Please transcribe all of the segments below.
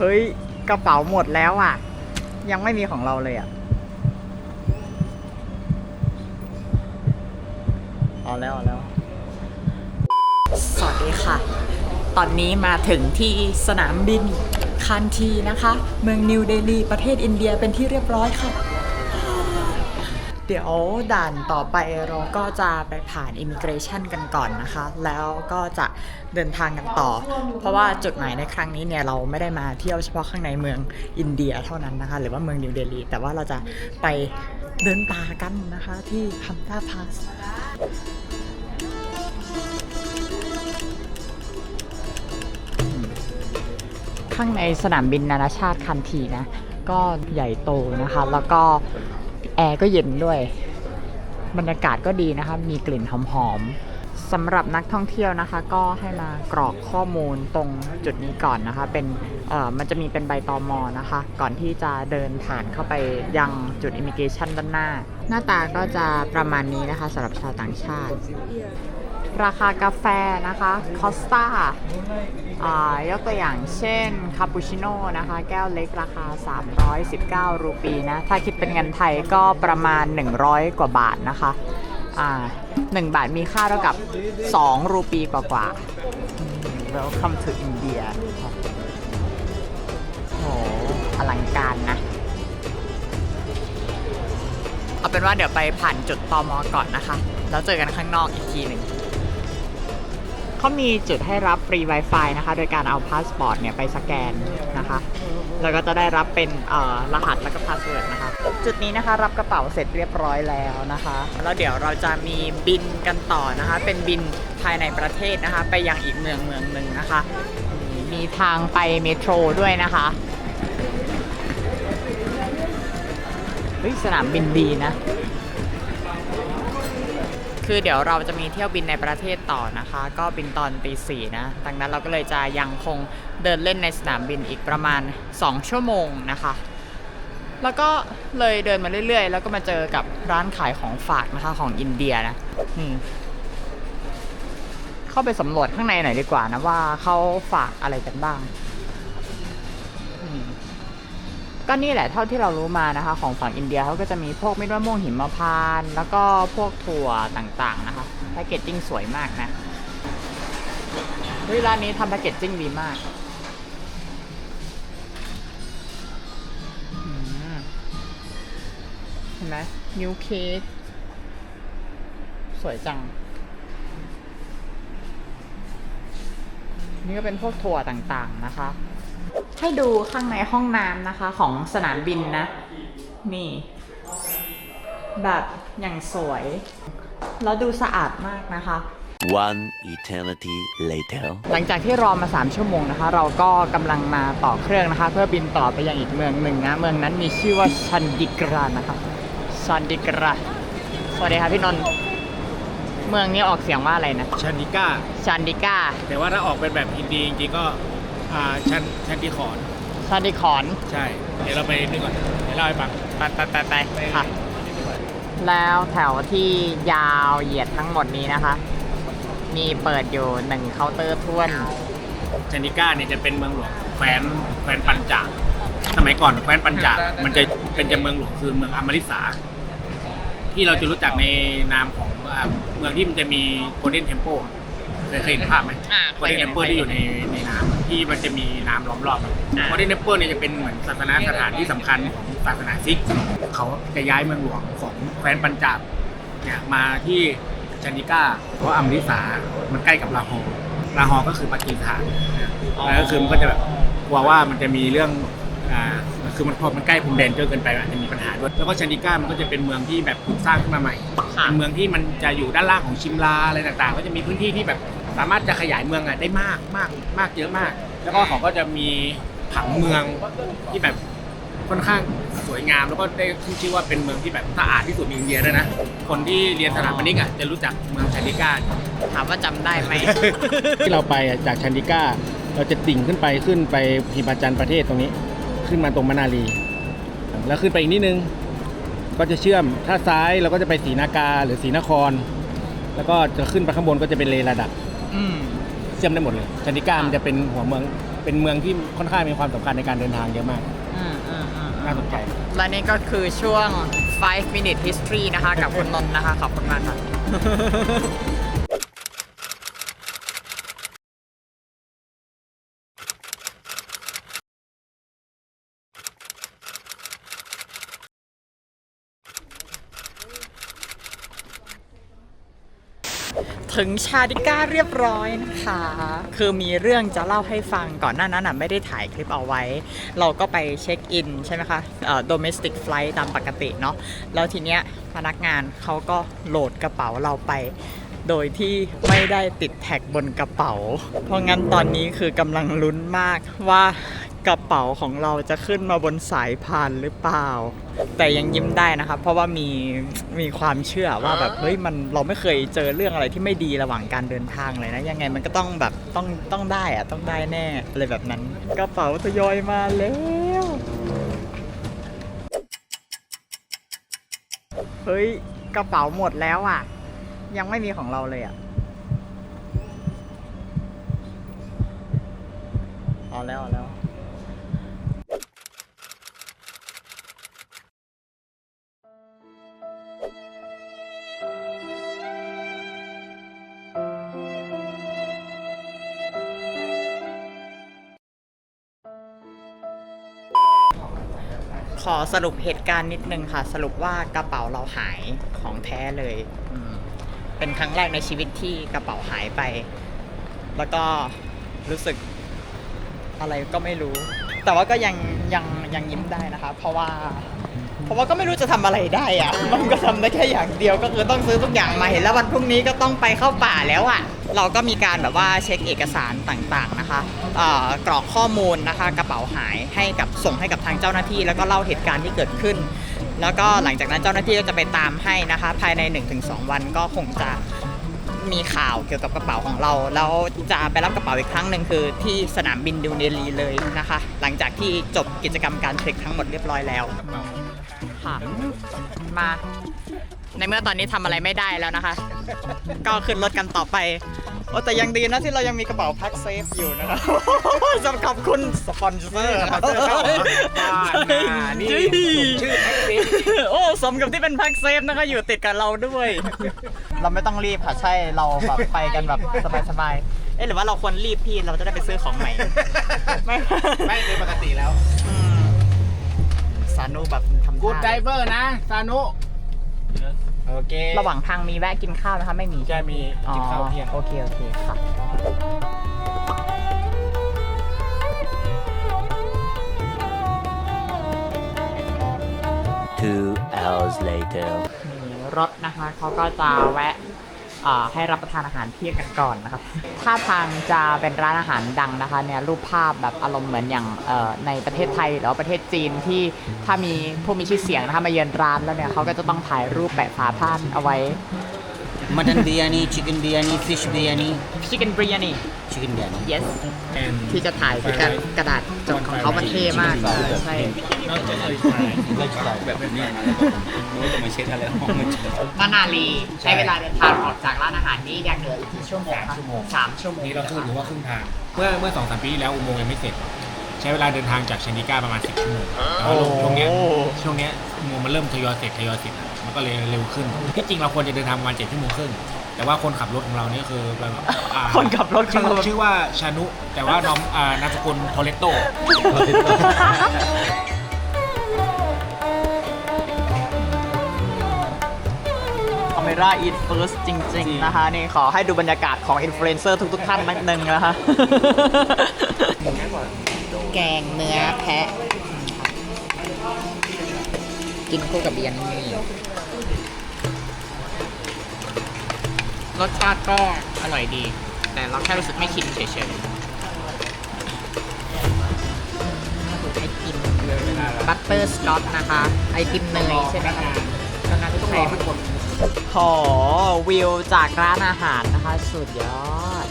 เฮ้ย กระเป๋าหมดแล้วอะ ยังไม่มีของเราเลยอะ เอาแล้ว เอาแล้ว สวัสดีค่ะ ตอนนี้มาถึงที่สนามบินคานทีนะคะ เมืองนิวเดลีประเทศอินเดียเป็นที่เรียบร้อยค่ะ เดี๋ยวด่านต่อไปเราก็จะไปผ่านอิมิเกรชันกันก่อนนะคะ แล้วก็จะเดินทางกันต่อ เพราะว่าจุดหมายในครั้งนี้เนี่ยเราไม่ได้มาเที่ยวเฉพาะข้างในเมืองอินเดียเท่านั้นนะคะ หรือว่าเมืองนิวเดลี แต่ว่าเราจะไปเดินป่ากันนะคะที่ฮัมตาพาสข้างในสนามบินนานาชาติคันทีนะ ก็ใหญ่โตนะคะ แล้วก็ แอร์ก็เย็นด้วย บรรยากาศก็ดีนะคะ มีกลิ่นหอมๆสำหรับนักท่องเที่ยวนะคะ ก็ให้มากรอกข้อมูลตรงจุดนี้ก่อนนะคะ เป็นเอ่อมันจะมีเป็นใบตอมอนะคะ ก่อนที่จะเดินผ่านเข้าไปยังจุดอิมิเกชันด้านหน้า หน้าตาก็จะประมาณนี้นะคะสำหรับชาวต่างชาติ ราคากาแฟนะคะคอสตาอ่า ยกตัวอย่างเช่นคาปูชิโน่นะคะแก้วเล็กราคา 319 รูปีนะ ถ้าคิดเป็นเงินไทยก็ประมาณ 100 กว่าบาทนะคะอ่า1บาทมีค่าเท่ากับ 2 รูปีกว่ากว่า Welcome to India โหอลังการนะ เอาเป็นว่าเดี๋ยวไปผ่านจุดตอมอก่อนนะคะ แล้วเจอกันข้างนอกอีกทีหนึ่ง เขามีจุดให้รับฟรี Wi-Fi นะคะ โดยการเอาพาสปอร์ตเนี่ยไปสแกนนะคะ แล้วก็จะได้รับเป็นเอ่อรหัสแล้วก็พาสเวิร์ดนะคะ จุดนี้นะคะรับกระเป๋าเสร็จเรียบร้อยแล้วนะคะ แล้วเดี๋ยวเราจะมีบินกันต่อนะคะ เป็นบินภายในประเทศนะคะ ไปยังอีกเมืองเมืองหนึ่งนะคะ มีทางไปเมโทรด้วยนะคะเฮ้ยสนามบินดีนะ คือเดี๋ยวเราจะมีเที่ยวบินในประเทศต่อนะคะ ก็บินตอนตีสี่นะดังนั้นเราก็เลยจะยังคงเดินเล่นในสนามบินอีกประมาณ 2 ชั่วโมงนะคะ แล้วก็เลยเดินมาเรื่อยๆ แล้วก็มาเจอกับร้านขายของฝากนะคะของอินเดียนะอืเข้าไปสำรวจข้างในหน่อยดีกว่านะว่าเขาฝากอะไรกันบ้าง ก็นี่แหละเท่าที่เรารู้มานะคะ ของฝั่งอินเดียเขาก็จะมีพวกเม็ดมะม่วงหิมพานต์แล้วก็พวกถั่วต่างๆนะคะแพคเกจจิ้งสวยมากนะเฮ้ยร้านนี้ทำแพคเกจจิ้งดีมากเห็นไหมนิวเค้กสวยจัง นี่ก็เป็นพวกถั่วต่างๆนะคะ ให้ดูข้างในห้องน้ำนะคะ ของสนามบินนะ นี่ แบบอย่างสวย แล้วดูสะอาดมากนะคะ One eternity later. หลังจากที่รอมา 3 ชั่วโมงนะคะ เราก็กำลังมาต่อเครื่องนะคะ เพื่อบินต่อไปยังอีกเมืองหนึ่งนะ เมืองนั้นมีชื่อว่าชันดิกรานะคะชันดิกราสวัสดีค่ะพี่นนท์เมืองนี้ออกเสียงว่าอะไรนะชันดิก้าชันดิกาแต่ว่าถ้าออกเป็นแบบฮินดีจริงๆก็ อ่าชันชันดิขอนชันดิคอนใช่ เดี๋ยวเราไปนึกก่อน เดี๋ยวเล่าให้ฟังไปไปไปไปค่ะ แล้วแถวที่ยาวเหยียดทั้งหมดนี้นะคะ มีเปิดอยู่หนึ่งเคาน์เตอร์ท้วน ชันดิก้าเนี่ยจะเป็นเมืองหลวงแคว้นแคว้นปัญจาบสมัยก่อนแคว้นปัญจาบมันจะเป็นจะเมืองหลวงคือเมืองอมริสา ที่เราจะรู้จักในนามของอ่าเมืองที่มันจะมีโกลเด้นเทมเ l ลเคยเคยเห็นภาพไหมอ่าโกลเด้นเทมเ l ลที่อยู่ในในน้ำ ที่มันจะมีน้ำล้อมรอบโกลเด้นเทมเ l ลเนี่ยจะเป็นเหมือนศาสนาสถานที่สำคัญของศาสนาซิก เขาจะย้ายเมืองหลวงของแคว้นปัญจาบเนี่ยมาที่ชานิก้าเพราะว่าอมริสา มันใกล้กับลาฮอร์ลาฮอร์ก็คือปากีสถานนะแล้วก็คือมันก็จะแบบกลัวว่ามันจะมีเรื่องอ่าคือมันพอมันใกล้พรมแดนเจอเกินไปอาจจะมีปัญหาด้วยแล้วก็ชานิก้ามันก็จะเป็นเมืองที่แบบถูกสร้างขึ้นมาใหม่ค่ะเป็นเมืองที่มันจะอยู่ด้านล่างของชิมลาอะไรต่างๆ ก็จะมีพื้นที่ที่แบบ สามารถจะขยายเมืองอะได้มากมากมากเยอะมาก แล้วก็เขาก็จะมีผังเมืองที่แบบค่อนข้างสวยงามแล้วก็ได้ขึ้นชื่อว่าเป็นเมืองที่แบบสะอาดที่สุดในอินเดียด้วยนะ คนที่เรียนสถาปนิกอะจะรู้จักเมืองชานิก้าถามว่าจำได้ไหม ที่เราไปอะจากชันดิก้าเราจะติ่งขึ้นไปขึ้นไปพิมพ์จันทร์ประเทศตรงนี้ ขึ้นมาตรงมะนาลี แล้วขึ้นไปอีกนิดนึง ก็จะเชื่อมถ้าซ้ายเราก็จะไปศรีนากาหรือศรีนคร แล้วก็จะขึ้นไปข้างบนก็จะเป็นเลระดับ อืม เชื่อมได้หมดเลยชันดิก้ามันจะเป็นหัวเมือง เป็นเมืองที่ค่อนข้างมีความสำคัญในการเดินทางเยอะมาก อืมอืมอืมน่าสนใจ และนี่ก็คือช่วง 5 minute history นะคะ กับคุณนนท์นะคะ ขอบคุณมากค่ะ ถึงชาดิก้าเรียบร้อยนะคะ คือมีเรื่องจะเล่าให้ฟังก่อนหน้านั้นอะไม่ได้ถ่ายคลิปเอาไว้ เราก็ไปเช็คอินใช่ไหมคะเอ่อ domestic flight ตามปกติเนาะแล้วทีเนี้ยพนักงานเขาก็โหลดกระเป๋าเราไป โดยที่ไม่ได้ติดแท็กบนกระเป๋า เพราะงั้นตอนนี้คือกำลังลุ้นมากว่า กระเป๋าของเราจะขึ้นมาบนสายพานหรือเปล่า แต่ยังยิ้มได้นะครับ เพราะว่ามีมีความเชื่อว่าแบบเฮ้ยมันเราไม่เคยเจอเรื่องอะไรที่ไม่ดีระหว่างการเดินทางเลยนะ ยังไงมันก็ต้องแบบต้องต้องได้อะต้องได้แน่อะไรแบบนั้น กระเป๋าทยอยมาแล้วเฮ้ยกระเป๋าหมดแล้วอะ ยังไม่มีของเราเลยอะเอาแล้วเอาแล้ว ขอสรุปเหตุการณ์นิดนึงค่ะ สรุปว่ากระเป๋าเราหายของแท้เลยอืมเป็นครั้งแรกในชีวิตที่กระเป๋าหายไป แล้วก็รู้สึกอะไรก็ไม่รู้ แต่ว่าก็ยังยังยังยิ้มได้นะคะ เพราะว่า เพราะว่าก็ไม่รู้จะทำอะไรได้อะ มันก็ทำได้แค่อย่างเดียวก็คือต้องซื้อทุกอย่างมาเห็นแล้ววันพรุ่งนี้ก็ต้องไปเข้าป่าแล้วอะ เราก็มีการแบบว่าเช็คเอกสารต่างๆนะคะกรอกข้อมูลนะคะกระเป๋าหายให้กับส่งให้กับทางเจ้าหน้าที่ แล้วก็เล่าเหตุการณ์ที่เกิดขึ้น แล้วก็หลังจากนั้นเจ้าหน้าที่ก็จะไปตามให้นะคะ ภายใน 1-2 วันก็คงจะมีข่าวเกี่ยวกับกระเป๋าของเราแล้วจะไปรับกระเป๋าอีกครั้งหนึ่งคือที่สนามบินดิวเนลีเลยนะคะ หลังจากที่จบกิจกรรมการเช็คทั้งหมดเรียบร้อยแล้วค่ะมา ในเมื่อตอนนี้ทำอะไรไม่ได้แล้วนะคะ ก็ขึ้นรถกันต่อไป โอ้แต่ยังดีนะที่เรายังมีกระเป๋าพักเซฟอยู่นะคะสำหรับคุณสปอนเซอร์สปอนเซอร์เข้าเหรอบ้านหน้านี่ชื่อแท็กซี่โอ้สมกับที่เป็นพักเซฟนะคะอยู่ติดกับเราด้วย เราไม่ต้องรีบค่ะ ใช่เราแบบไปกันแบบสบายๆ เอ๊ะหรือว่าเราควรรีบพี่เราจะได้ไปซื้อของใหม่ ไม่ไม่เป็นปกติแล้วอืมสานุแบบทำกูดไดท่าเวอร์นะซานุ โอเคระหว่างทางมีแวะกินข้าวนะคะไม่มี จะมีกินข้าวเที่ยงอ๋อโอเค โอเคค่ะ Two hours later. มีรถนะคะเขาก็จะแวะอ่า ให้รับประทานอาหารเที่ยงกันก่อนนะครับถ้าทางจะเป็นร้านอาหารดังนะคะเนี่ยรูปภาพแบบอารมณ์เหมือนอย่างในประเทศไทยหรือว่าประเทศจีนที่ถ้ามีผู้มีชื่อเสียงนะคะมาเยือนร้านแล้วเนี่ยเขาก็จะต้องถ่ายรูปแปะฝาท่านเอาไว้ mutton biryani, chicken biryani, fish biryani, Chicken Biryani chicken biryani. yes ที่จะถ่ายคือกระกระดาษจดของเขามันเท่มากใช่แบบนี้รู้ว่าจะมาเช็คอะไรห้องมันมะนาลีใช้เวลาเดินทางออกจากร้านอาหารนี้ยังเหลืออีกกี่ชั่วโมงครับสามชั่วโมงนี่เราพูดถึงว่าครึ่งทาง เมื่อเมื่อสองสามปีที่แล้วอุโมงค์ยังไม่เสร็จ ใช้เวลาเดินทางจากเชนิก้าประมาณ10ชั่วโมงแต่ว่าช่วงเนี้ยช่วงเนี้ยอุโมงค์มันเริ่มทยอยเสร็จทยอยเสร็จอะ มันก็เลยเร็วขึ้นที่จริงเราควรจะเดินทางประมาณ7ชั่วโมงครึ่งแต่ว่าคนขับรถของเราเนี่ยคือแบบอ่าคนขับรถขอชื่งอเราชื่อว่าชานุ แต่ว่าน้องอ่านามสกุลโทเลโตคาเมราอินเฟิร์สจริง ๆ นะคะ นี่ขอให้ดูบรรยากาศของอินฟลูเอนเซอร์ทุก ๆ ท่านนิดนึงนะคะ แกงเนื้อแพะ กินคู่กับเบียร์นี่ รสชาติก็อร่อยดี แต่เราแค่รู้สึกไม่ชินเฉยๆไอติมบัตเตอร์สกอตนะคะ ไอติมเนยใช่ไหมคะแล้วน้ำทุกคนขอวิวจากร้านอาหารนะคะ สุดยอด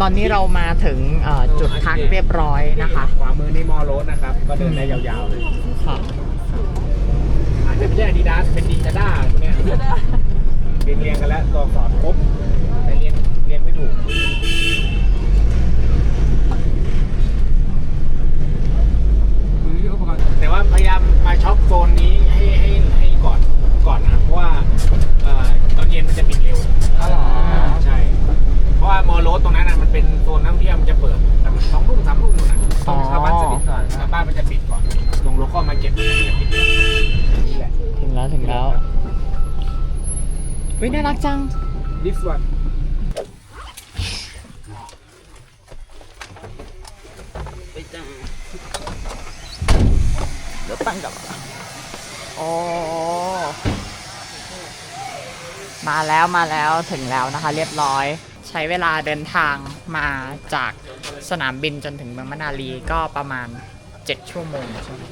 ตอนนี้เรามาถึงเอ่อจุดพักเรียบร้อยนะคะ ขวามือนี่มอโรสนะครับ ก็เดินได้ยาวๆเลยค่ะ อาจจะไม่ใช่อาดิดาสเป็นดีชาด้าพวกเนี้ยเรียงเรียงๆกันแล้วตัวสอดครบแต่เรียงเรียงไม่ถูกแต่ว่าพยายามมาช็อปโซนนี้ให้ให้ให้ก่อนก่อนนะเพราะว่า อลมาเก็ตมันจะปิดก่อนนี่แหละถึงแล้วถึงแล้ววิน่ารักจัง this one เดี๋ยวตั้งกับโอ้มาแล้วมาแล้วถึงแล้วนะคะ เรียบร้อย ใช้เวลาเดินทางมาจากสนามบินจนถึงเมืองมะนาลีก็ประมาณ 7ชั่วโมงใช่ไหม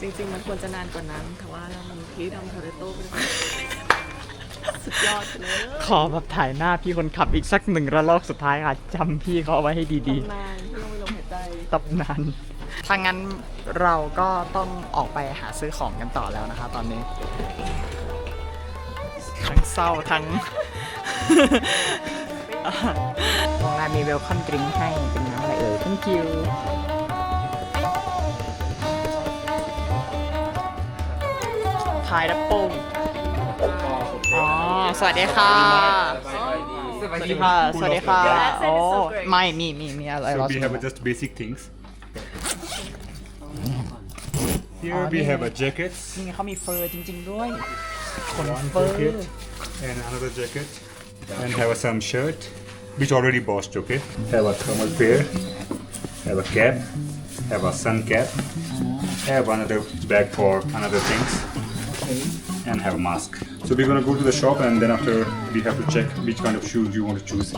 จริงๆ มันควรจะนานกว่านั้นแต่ว่ามันพี่ทำโทเรโต้ไปเลยสุดยอดไปเลยขอแบบถ่ายหน้าพี่คนขับอีกสักหนึ่งระลอกสุดท้ายค่ะจำพี่เขาเอาไว้ให้ดีตำนานที่ต้องไปลงหายใจ ๆตำนานถ้างั้นเราก็ต้องออกไปหาซื้อของกันต่อแล้วนะคะ ตอนนี้ ทั้งเศร้าทั้งโรงแรมมีเวลคัมดริงก์ให้เป็นน้ำอะไรเอ่ย thank you พายดับปงอ๋อ สวัสดีค่ะ สวัสดีค่ะ สวัสดีค่ะไม่ มี มี มีอะไร we have just basic things. Mm. Here we oh, have a jacket. นี่ไงเขามีเฟอร์จริง jacket and another jacket. And have some shirt which already washed okay? Have a thermal pair. Have a cap. Have a sun cap. Have another bag for another things. And have a mask. So we're gonna go to the shop and then after we have to check which kind of shoes you want to choose.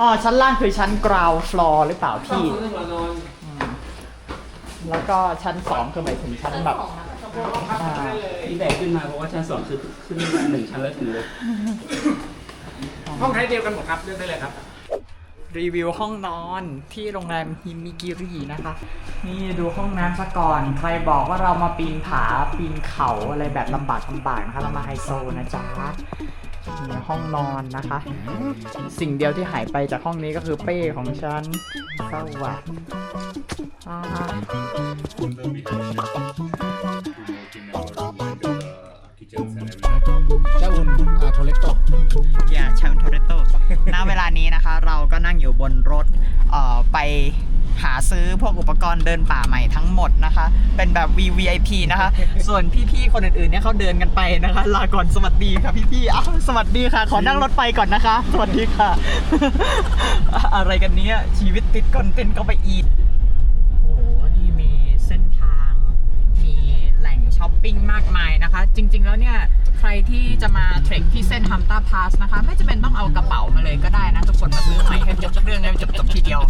อ๋อชั้นล่างคือชั้น ground floor หรือเปล่าพี่อืมแล้วก็ชั้นสองคือหมายถึงชั้นแบบอ่าที่แบกขึ้นมาเพราะว่าชั้นสองคือขึ้นมาหนึ่งชั้นแล้วถึงเลย ห้องไทยเดียวกันหมดครับเลือกได้เลยครับ รีวิวห้องนอนที่โรงแรมฮิมิกิรินะคะ นี่ดูห้องน้ำซะก่อน ใครบอกว่าเรามาปีนผาปีนเขาอะไรแบบลำบากลำบากนะคะ เรามาไฮโซนะจ๊ะนี่ห้องนอนนะคะ สิ่งเดียวที่หายไปจากห้องนี้ก็คือเป้ของฉันเศร้าว่ะ เล็กโตอย่าแชมป์โทเรโตณเวลานี้นะคะ เราก็นั่งอยู่บนรถเอ่อไปหาซื้อพวกอุปกรณ์เดินป่าใหม่ทั้งหมดนะคะ เป็นแบบ VVIP นะคะ ส่วนพี่ๆคนอื่นๆเนี่ยเขาเดินกันไปนะคะ ลาก่อนสวัสดีค่ะพี่ๆอ้าวสวัสดีค่ะ ขอนั่งรถไฟก่อนนะคะ สวัสดีค่ะ อะไรกันเนี้ยชีวิตติดคอนเทนต์ก็ไปอีก ช้อปปิ้งมากมายนะคะ จริง ๆ แล้วเนี่ย ใครที่จะมาเทรคที่เส้นฮัมตาพาสนะคะ ไม่จำเป็นต้องเอากระเป๋ามาเลยก็ได้นะทุกคนมาซื้อใหม่ให้จบเรื่องให้จบจบทีเดียว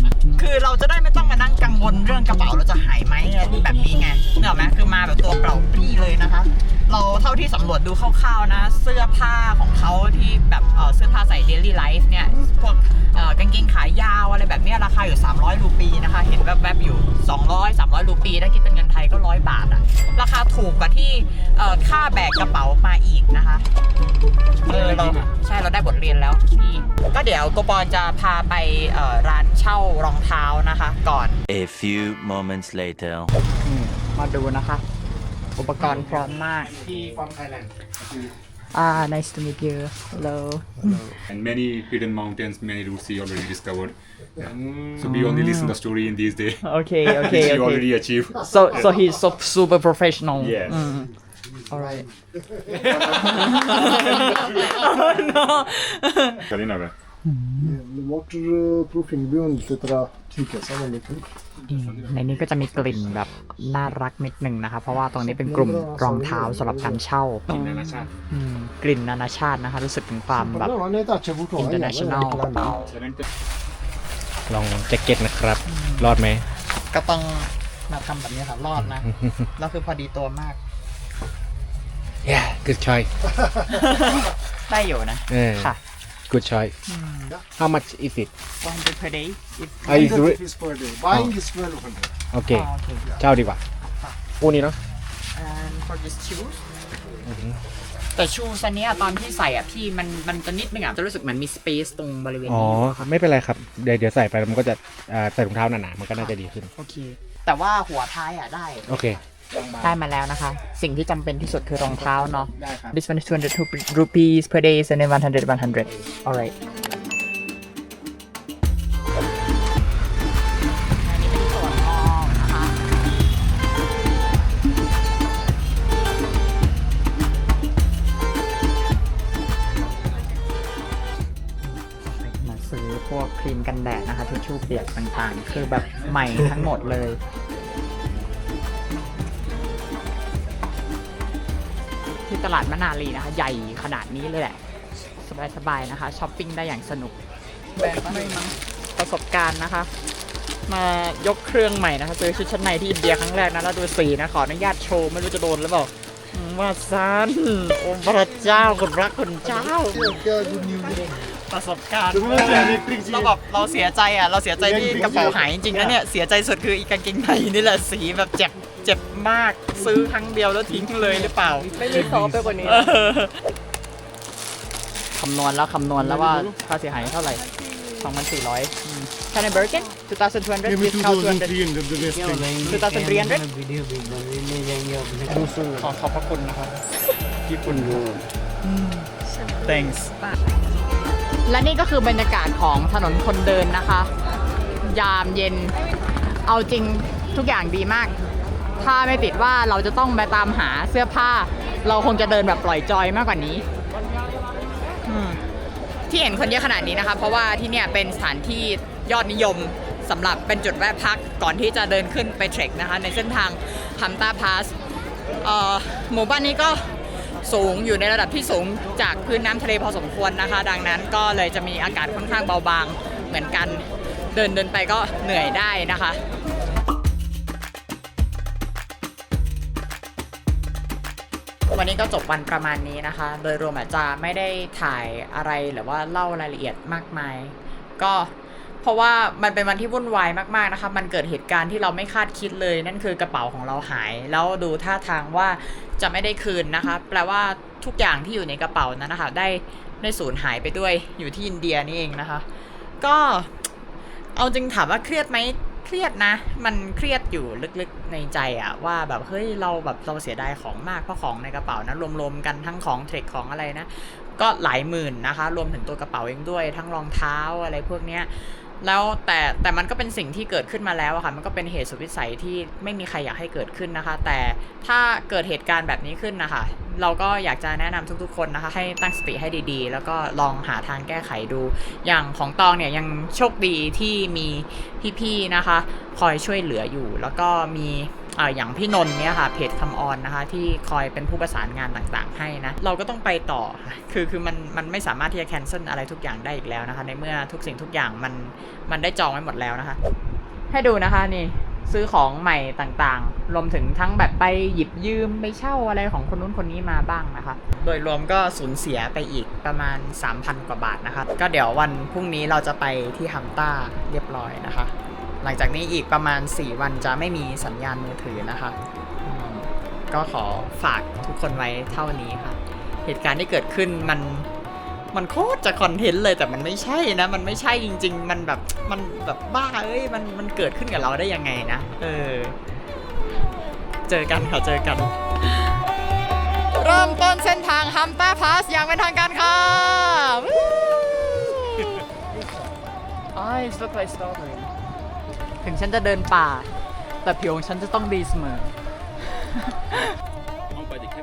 คือเราจะได้ไม่ต้องมานั่งกังวลเรื่องกระเป๋าเราจะหายไหมแบบนี้ไงเนกอะไหมคือมาแบบตัวเปล่าปี้เลยนะคะ เราเท่าที่สำรวจดูคร่าวๆนะ เสื้อผ้าของเขาที่แบบเสื้อผ้าใส่ daily life เนี่ยพวกกางเกงขายาวอะไรแบบนี้ราคาอยู่ 300 รูปีนะคะ เห็นแวบๆอยู่ 200 300 รูปีถ้าคิดเป็นเงินไทยก็ 100 บาทอะราคาถูกกว่าที่เอ่อค่าแบกกระเป๋ามาอีกนะคะ เออเราใช่เราได้บทเรียนแล้วพี่ก็เดี๋ยวโกปอนจะพาไปเอ่อร้านเช่ารองเท้านะคะ ก่อน A few moments later. มาดูนะคะ อุปกรณ์พร้อมมาก ที่ฟอร์มไทยแลนด์ อ่า nice to meet you hello and many hidden mountains, many routes he already discovered. So we only listen the story in these days. okay which okay he okay already achieved. so so he's so super professional Yes. Mm. alright no Kalina, vai. waterproofing beyond tetra ठीक है समझ लेते ในนี้ก็จะมีกลิ่นแบบน่ารักนิดนึงนะคะเพราะว่าตรงนี้เป็นกลุ่มรองเท้าสำหรับการเช่าอืมกลิ่นนานาชาตินะคะ รู้สึกถึงความแบบ Però non è taccia avuto international ลองแจ็คเก็ตนะครับ รอดไหม ก็ต้องมาทำแบบนี้ค่ะรอดนะแล้วคือพอดีตัวมาก yeah good choice ได้อยู่นะ เออค่ะ good choice how much is it 100 per day if ไอ้100ซื้อ rupees per day. Buying is 1200. โอเคอ๋อโอเคเช่าดีกว่าคู่นี้เนาะ and for this shoes แต่ชูสอันเนี้ยตอนที่ใส่อะพี่มันมันจะนิดนึงอะจะรู้สึกเหมือนมี space ตรงบริเวณอ๋อ นี้ไม่เป็นไรครับ เดี๋ยวเดี๋ยวใส่ไปมันก็จะอ่าใส่รองเท้าหนาๆมันก็น่าจะดีขึ้น โอเค แต่ว่าหัวท้ายอะได้ โอเค ได้มาแล้วนะคะ สิ่งที่จำเป็นที่สุดคือรองเท้าเนาะ ได้ครับ This one is 200 rupees per day and then 100 100 alright อันนี้เป็นส่วนมองนะคะมาซื้อพวกครีมกันแดดนะคะทิชชู่เปียกต่างๆ คือแบบใหม่ทั้งหมดเลย ตลาดมะนาลีนะคะ ใหญ่ขนาดนี้เลยแหละ สบายๆนะคะช้อปปิ้งได้อย่างสนุกแบบไม่มั้งประสบการณ์นะคะ มายกเครื่องใหม่นะคะซื้อชุดชั้นในที่อินเดียครั้งแรกนะแล้วดูสีนะขออนุญาตโชว์ไม่รู้จะโดนหรือเปล่าอืมว่าซันโอ้พระเจ้าคุณรักคุณเจ้า ประสบการณ์เราแบบเราเสียใจอะเราเสียใจที่กระเป๋าหายจริงนะเนี่ยเสียใจสุดคืออีกางเกงในนี่แหละสีแบบเจ็บเจ็บมากซื้อครั้งเดียวแล้วทิ้งเลยหรือเปล่า ไม่มีซอฟไปกว่านี้คำนวณแล้วคำนวณแล้วว่าค่าเสียหายเท่าไหร่ 2,400 Can I bargain 2,200 discount 200 2,300ขอขอบพระคุณนะครับที่คุณดู thanks และนี่ก็คือบรรยากาศของถนนคนเดินนะคะ ยามเย็น เอาจริงทุกอย่างดีมาก ถ้าไม่ติดว่าเราจะต้องไปตามหาเสื้อผ้า เราคงจะเดินแบบปล่อยจอยมากกว่านี้ ที่เห็นคนเยอะขนาดนี้นะคะ เพราะว่าที่เนี่ยเป็นสถานที่ยอดนิยมสำหรับเป็นจุดแวะพักก่อนที่จะเดินขึ้นไปเทรคนะคะ ในเส้นทางฮัมตาพาสหมู่บ้านนี้ก็ สูงอยู่ในระดับที่สูงจากพื้นน้ำทะเลพอสมควรนะคะ ดังนั้นก็เลยจะมีอากาศค่อนข้างเบาบางเหมือนกันเดินเดินไปก็เหนื่อยได้นะคะวันนี้ก็จบวันประมาณนี้นะคะ โดยรวมอาจจะไม่ได้ถ่ายอะไรหรือว่าเล่ารายละเอียดมากมาย ก็ เพราะว่ามันเป็นวันที่วุ่นวายมากๆนะคะ มันเกิดเหตุการณ์ที่เราไม่คาดคิดเลย นั่นคือกระเป๋าของเราหาย แล้วดูท่าทางว่าจะไม่ได้คืนนะคะ แปลว่าทุกอย่างที่อยู่ในกระเป๋านั้นนะคะ ได้ได้สูญหายไปด้วย อยู่ที่อินเดียนี่เองนะคะ ก็เอาจริงถามว่าเครียดไหมเครียดนะ มันเครียดอยู่ลึกๆในใจอะว่าแบบเฮ้ยเราแบบเราเสียดายของมากเพราะของในกระเป๋านะรวมๆกันทั้งของเทรคของอะไรนะ ก็หลายหมื่นนะคะ รวมถึงตัวกระเป๋าเองด้วย ทั้งรองเท้าอะไรพวกเนี้ย แล้วแต่แต่มันก็เป็นสิ่งที่เกิดขึ้นมาแล้วอะค่ะ มันก็เป็นเหตุสุดวิสัยที่ไม่มีใครอยากให้เกิดขึ้นนะคะ แต่ถ้าเกิดเหตุการณ์แบบนี้ขึ้นนะคะ เราก็อยากจะแนะนำทุกๆ คนนะคะ ให้ตั้งสติให้ดีๆ แล้วก็ลองหาทางแก้ไขดู อย่างของตองเนี่ยยังโชคดีที่มีพี่ๆนะคะ คอยช่วยเหลืออยู่ แล้วก็มี อ่าอย่างพี่นนท์เนี่ยค่ะเพจคำออนนะคะที่คอยเป็นผู้ประสานงานต่างๆ ให้นะเราก็ต้องไปต่อคือคือมันมันไม่สามารถที่จะแคนเซิลอะไรทุกอย่างได้อีกแล้วนะคะ ในเมื่อทุกสิ่งทุกอย่างมันมันได้จองไว้หมดแล้วนะคะ ให้ดูนะคะนี่ซื้อของใหม่ต่างๆ รวมถึงทั้งแบบไปหยิบยืมไปเช่าอะไรของคนนู้นคนนี้มาบ้างนะคะ โดยรวมก็สูญเสียไปอีกประมาณ 3,000 กว่าบาทนะคะ ก็เดี๋ยววันพรุ่งนี้เราจะไปที่ฮัมต้าเรียบร้อยนะคะ หลังจากนี้อีกประมาณ 4 วันจะไม่มีสัญญาณมือถือนะคะก็ขอฝากทุกคนไว้เท่านี้ค่ะ เหตุการณ์ที่เกิดขึ้นมันมันโคตรจะคอนเทนต์เลยแต่มันไม่ใช่นะ มันไม่ใช่จริง ๆ มันแบบมันแบบบ้าเอ้ยมันมันเกิดขึ้นกับเราได้ยังไงนะ เออ เจอกันค่ะเจอกัน เริ่มต้นเส้นทางฮัมต้าพาสอย่างเป็นทางการค่ะไอ้สไปสตอรี่ ถึงฉันจะเดินป่า แต่ผิวของฉันจะต้องดีเสมอห้องไปแค่